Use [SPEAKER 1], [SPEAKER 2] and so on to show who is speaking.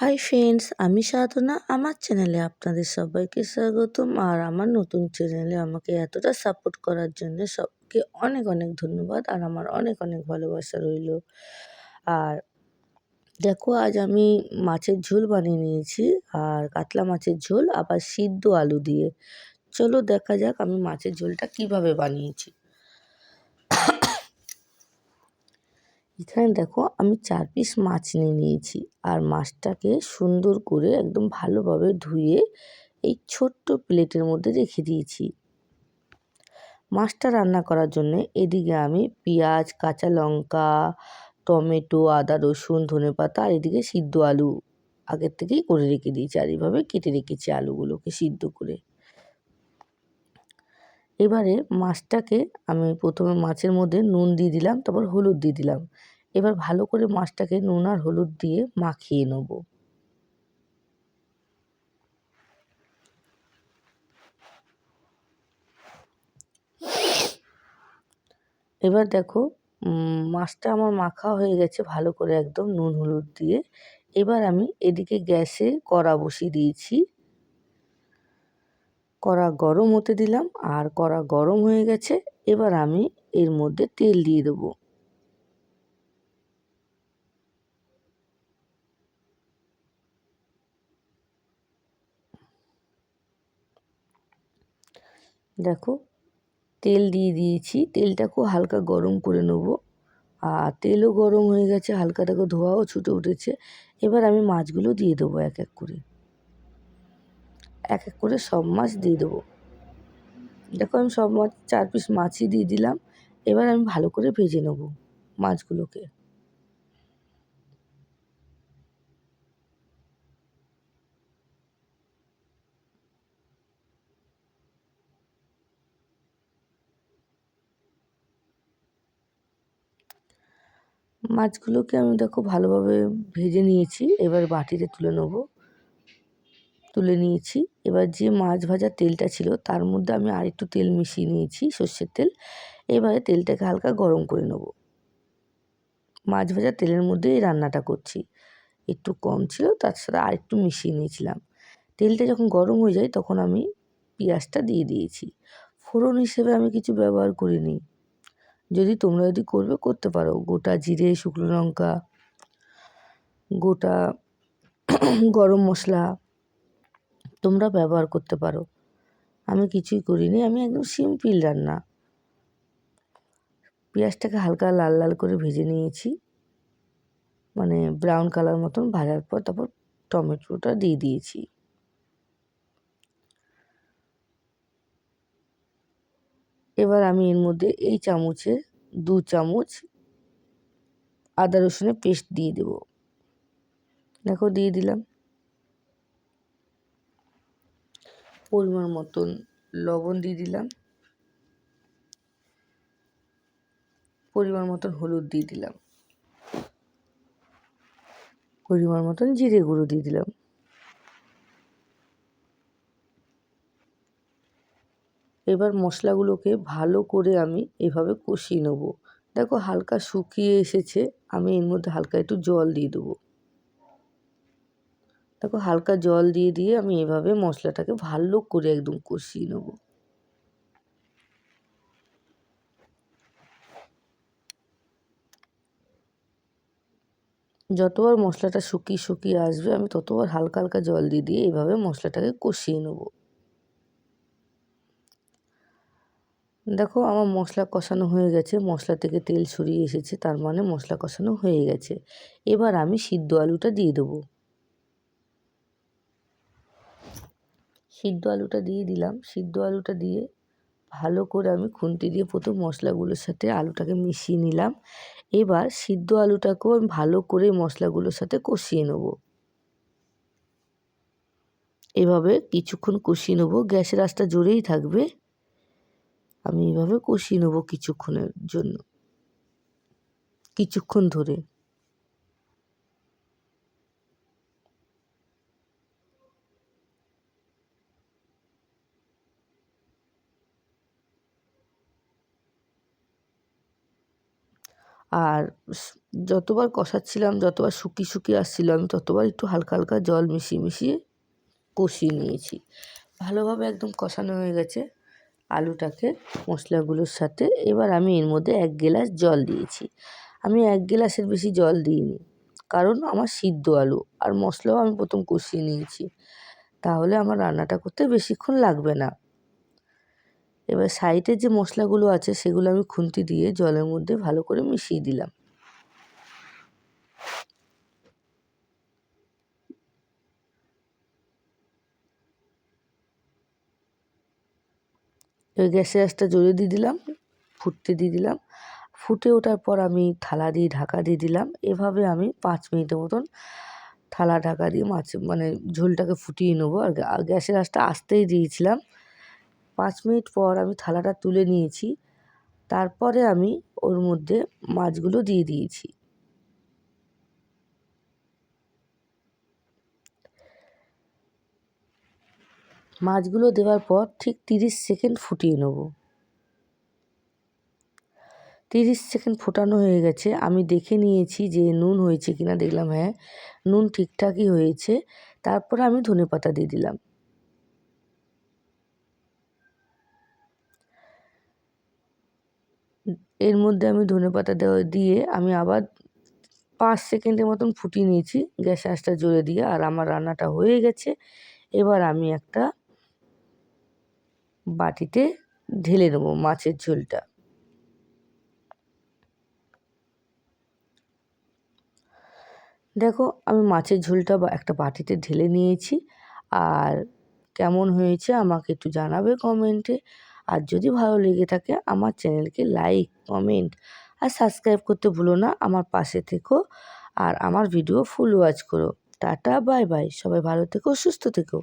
[SPEAKER 1] Hi friends আমি সাধনা, আমার চ্যানেলে আপনাদের সবাইকে স্বাগতম। আর আমার নতুন চ্যানেলে আমাকে এতটা সাপোর্ট করার জন্য সবকে অনেক অনেক ধন্যবাদ আর আমার অনেক অনেক ভালোবাসা রইল। আর দেখো, আজ আমি মাছের ঝোল বানিয়ে নিয়েছি আর কাতলা মাছের ঝোল, আবার সিদ্ধ আলু দিয়ে। চলো দেখা যাক আমি মাছের ঝোলটা কীভাবে বানিয়েছি। এখানে দেখো আমি চার পিস মাছ নিয়ে নিয়েছি। আর মাছটাকে সুন্দর করে একদম ভালোভাবে ধুয়ে এই ছোট্ট প্লেটের মধ্যে রেখে দিয়েছি। মাছটা রান্না করার জন্য এদিকে আমি পেঁয়াজ, কাঁচা লঙ্কা, টমেটো, আদা, রসুন, ধনে পাতা আর এদিকে সিদ্ধ আলু আগের থেকেই করে রেখে দিয়েছি আর এইভাবে কেটে রেখেছি আলুগুলোকে সিদ্ধ করে। এবারে মাছটাকে আমি প্রথমে মাছের মধ্যে নুন দিয়ে দিলাম, তারপর হলুদ দিয়ে দিলাম। এবার ভালো করে মাছটাকে নুন আর হলুদ দিয়ে মাখিয়ে নেব। এবার দেখো মাছটা আমার মাখা হয়ে গেছে ভালো করে একদম নুন হলুদ দিয়ে। এবার আমি এদিকে গ্যাসে কড়া বসিয়ে দিয়েছি। কড়া গরম হতে দিলাম আর কড়া গরম হয়ে গেছে। এবার আমি এর মধ্যে তেল দিয়ে দেবো। দেখো, তেল দিয়ে দিয়েছি। তেলটা খুব হালকা গরম করে নেব। আর তেলও গরম হয়ে গেছে হালকা দেখো ধোয়াও ছুটে উঠেছে। এবার আমি মাছগুলো দিয়ে দেবো এক এক করে। এক এক করে সব মাছ দিয়ে দেবো। দেখো আমি সব মাছ, চার পিস মাছই দিয়ে দিলাম। এবার আমি ভালো করে ভেজে নেব মাছগুলোকে। মাছগুলোকে আমি দেখো ভালোভাবে ভেজে নিয়েছি। এবার বাটিতে তুলে নেব। তুলে নিয়েছি। এবার যে মাছ ভাজার তেলটা ছিল, তার মধ্যে আমি আর একটু তেল মিশিয়ে নিয়েছি, সর্ষের তেল। এবারে তেলটাকে হালকা গরম করে নেব। মাছ ভাজার তেলের মধ্যেই রান্নাটা করছি। একটু কম ছিল, তার সাথে আর একটু মিশিয়ে নিয়েছিলাম। তেলটা যখন গরম হয়ে যায়, তখন আমি পেঁয়াজটা দিয়ে দিয়েছি। ফোড়ন হিসেবে আমি কিছু ব্যবহার করিনি। যদি তোমরা যদি করবে, করতে পারো। গোটা জিরে, শুকনো লঙ্কা, গোটা গরম মশলা তোমরা ব্যবহার করতে পারো। আমি কিছুই করিনি, আমি একদম সিম্পল রান্না। পেঁয়াজটাকে হালকা লাল লাল করে ভেজে নিয়েছি। মানে ব্রাউন কালার মতন ভাজার পর তারপর টমেটোটা দিয়ে দিয়েছি। এবার আমি এর মধ্যে এই চামচে দু চামচ আদা রসুনের পেস্ট দিয়ে দেব। দেখো, দিয়ে দিলাম। পরিমাণ মতন লবণ দিয়ে দিলাম। পরিমাণ মতন হলুদ দিয়ে দিলাম। পরিমাণ মতন জিরে গুঁড়ো দিয়ে দিলাম। এবার মশলাগুলোকে ভালো করে আমি এভাবে কষিয়ে নেব। দেখো হালকা শুকিয়ে এসেছে, আমি এর মধ্যে হালকা একটু জল দিয়ে দেবো। দেখো হালকা জল দিয়ে দিয়ে আমি এভাবে মশলাটাকে ভালো করে একদম কষিয়ে নেব। যতবার মশলাটা শুকিয়ে শুকিয়ে আসবে, আমি ততবার হালকা হালকা জল দিয়ে দিয়ে এভাবে মশলাটাকে কষিয়ে নেব। দেখো আমার মশলা কষানো হয়ে গেছে, মশলা থেকে তেল ছড়িয়ে এসেছে, তার মানে মশলা কষানো হয়ে গেছে। এবার আমি সিদ্ধ আলুটা দিয়ে দেবো। সিদ্ধ আলুটা দিয়ে দিলাম। সিদ্ধ আলুটা দিয়ে ভালো করে আমি খুন্তি দিয়ে প্রথম মশলাগুলোর সাথে আলুটাকে মিশিয়ে নিলাম। এবার সিদ্ধ আলুটাকেও আমি ভালো করে মশলাগুলোর সাথে কষিয়ে নেব। এভাবে কিছুক্ষণ কষিয়ে নেব। গ্যাসের আঁচটা জোরেই থাকবে। আমি এভাবে কষিয়ে নেব কিছুক্ষণের জন্য। কিছুক্ষণ ধরে। আর যতবার কষাচ্ছিলাম, যতবার শুকিয়ে শুকিয়ে আসছিল আমি ততবার একটু হালকা হালকা জল মিশিয়ে মিশিয়ে কষিয়ে নিয়েছি। ভালোভাবে একদম কষানো হয়ে গেছে। আলুটাকে মশলাগুলোর সাথে, এবার আমি এর মধ্যে এক গ্লাস জল দিয়েছি। আমি এক গ্লাসের বেশি জল দিইনি, কারণ আমার সিদ্ধ আলু আর মশলাও আমি প্রথম কষিয়ে নিয়েছি। তাহলে আমার রান্নাটা করতে বেশিক্ষণ লাগবে না। এবার সাইডে যে মশলাগুলো আছে, সেগুলো আমি খুন্তি দিয়ে জলের মধ্যে ভালো করে মিশিয়ে দিলাম। এবার গ্যাসের আঁচটা জোরে দিয়ে দিলাম, ফুটতে দিয়ে দিলাম। ফুটে ওঠার পর আমি থালা দিয়ে ঢাকা দিয়ে দিলাম। এভাবে আমি পাঁচ মিনিটের মতন থালা ঢাকা দিয়ে মাছ মানে ঝোলটাকে ফুটিয়ে নেব। আর গ্যাসের আঁচটা আস্তেই দিয়েছিলাম। পাঁচ মিনিট পর আমি থালাটা তুলে নিয়েছি। তারপরে আমি ওর মধ্যে মাছগুলো দিয়ে দিয়েছি। মাছগুলো দেওয়ার পর ঠিক তিরিশ সেকেন্ড ফুটিয়ে নেব। তিরিশ সেকেন্ড ফোটানো হয়ে গেছে। আমি দেখে নিয়েছি যে নুন হয়েছে কিনা। দেখলাম হ্যাঁ নুন ঠিকঠাকই হয়েছে। তারপরে আমি ধনে পাতা দিয়ে দিলাম। এর মধ্যে আমি ধনে পাতা দেওয়া দিয়ে আমি আবার পাঁচ সেকেন্ডের মতন ফুটিয়ে নিয়েছি। গ্যাস আঁচটা জোরে দিয়ে। আর আমার রান্নাটা হয়ে গেছে। এবার আমি একটা বাটিতে ঢেলে নেব মাছের ঝোলটা। দেখো, আমি মাছের ঝোলটা একটা বাটিতে ঢেলে নিয়েছি। আর কেমন হয়েছে আমাকে একটু জানাবে কমেন্টে। আর যদি ভালো লেগে থাকে, আমার চ্যানেলকে লাইক, কমেন্ট আর সাবস্ক্রাইব করতে ভুলো না। আমার পাশে থেকো আর আমার ভিডিও ফুল ওয়াচ করো। Tata, bye bye. সবাই ভালো থেকো, সুস্থ থেকো।